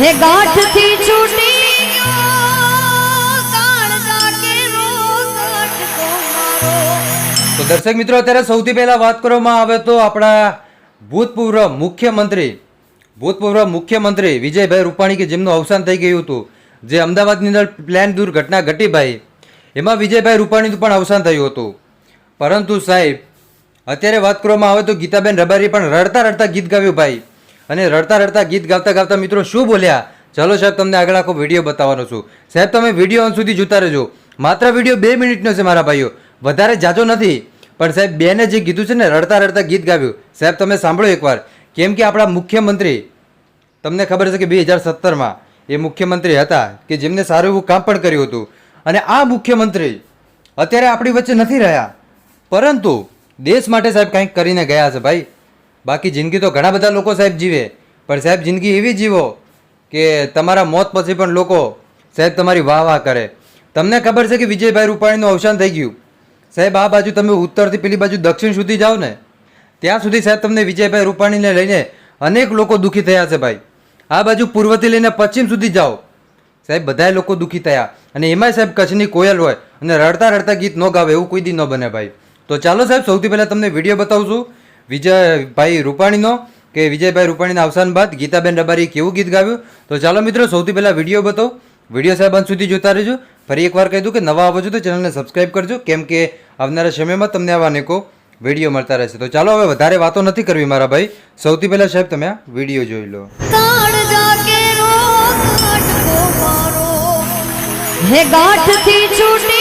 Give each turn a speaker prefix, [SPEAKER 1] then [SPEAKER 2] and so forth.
[SPEAKER 1] હે છૂટી કેરો કાટકો મારો.
[SPEAKER 2] તો દર્શક મિત્રો, અત્યારે સૌથી પહેલા વાત કરવામાં આવે તો આપણા ભૂતપૂર્વ મુખ્યમંત્રી ભૂતપૂર્વ મુખ્યમંત્રી વિજયભાઈ રૂપાણી કે જેમનું અવસાન થઈ ગયું હતું, જે અમદાવાદની અંદર પ્લેન દુર્ઘટના ઘટી ભાઈ, એમાં વિજયભાઈ રૂપાણીનું પણ અવસાન થયું હતું. પરંતુ સાહેબ, અત્યારે વાત કરવામાં આવે તો ગીતાબેન રબારી પણ રડતા રડતા ગીત ગાવ્યું ભાઈ. અને રડતા રડતા ગીત ગાતા ગાતા મિત્રો શું બોલ્યા? ચલો સાહેબ, તમને આગળ આખો વીડિયો બતાવવાનો છું. સાહેબ, તમે વીડિયો અંત સુધી જોતા રહેજો. માત્ર વીડિયો બે મિનિટનો છે મારા ભાઈઓ. વધારે જાજો નથી. પણ સાહેબ, બેને જે કીધું છે ને, રડતા રડતા ગીત ગાવ્યું. સાહેબ, તમે સાંભળો એકવાર. કેમ કે આપણા મુખ્યમંત્રી, તમને ખબર છે કે બે હજાર સત્તરમાં એ મુખ્યમંત્રી હતા કે જેમને સારું એવું કામ પણ કર્યું હતું. અને આ મુખ્યમંત્રી અત્યારે આપણી વચ્ચે નથી રહ્યા. પરંતુ દેશ માટે સાહેબ કંઈક કરીને ગયા છે ભાઈ. બાકી જિંદગી તો ઘણા બધા લોકો સાહેબ જીવે. પણ સાહેબ જિંદગી એવી જીવો કે તમારા મોત પછી પણ લોકો સાહેબ તમારી વાહ વાહ કરે. તમને ખબર છે કે વિજયભાઈ રૂપાણીનું અવસાન થઈ ગયું. સાહેબ આ બાજુ તમે ઉત્તરથી પેલી બાજુ દક્ષિણ સુધી જાઓ ને, ત્યાં સુધી સાહેબ તમને વિજયભાઈ રૂપાણીને લઈને અનેક લોકો દુઃખી થયા છે ભાઈ. આ બાજુ પૂર્વથી લઈને પશ્ચિમ સુધી જાઓ. સાહેબ બધાય લોકો દુઃખી થયા. અને એમાંય સાહેબ કચ્છની કોયલ હોય અને રડતા રડતા ગીત ન ગાવે એવું કોઈ દી ન બને ભાઈ. તો ચાલો સાહેબ, સૌથી પહેલાં તમને વીડિયો બતાવું છું. વિજયભાઈ રૂપાણીનો કે વિજયભાઈ રૂપાણીના અવસાન બાદ ગીતાબેન રબારી કેવું ગીત ગાવ્યું. તો ચાલો મિત્રો, સૌથી પહેલાં વીડિયો બતાવો. વીડિયો સાહેબ અંત સુધી જોતા રહેજો. ફરી એકવાર કહી દઉં કે નવા આવો છો તો ચેનલને સબસ્ક્રાઈબ કરજો, કેમ કે આવનારા સમયમાં તમને આવા અનેકો વીડિયો મળતા રહેશે. તો ચાલો હવે વધારે વાતો નથી કરવી મારા ભાઈ. સૌથી પહેલાં સાહેબ, તમે આ વીડિયો જોઈ લો.
[SPEAKER 1] હે ગાંઠથી છૂટી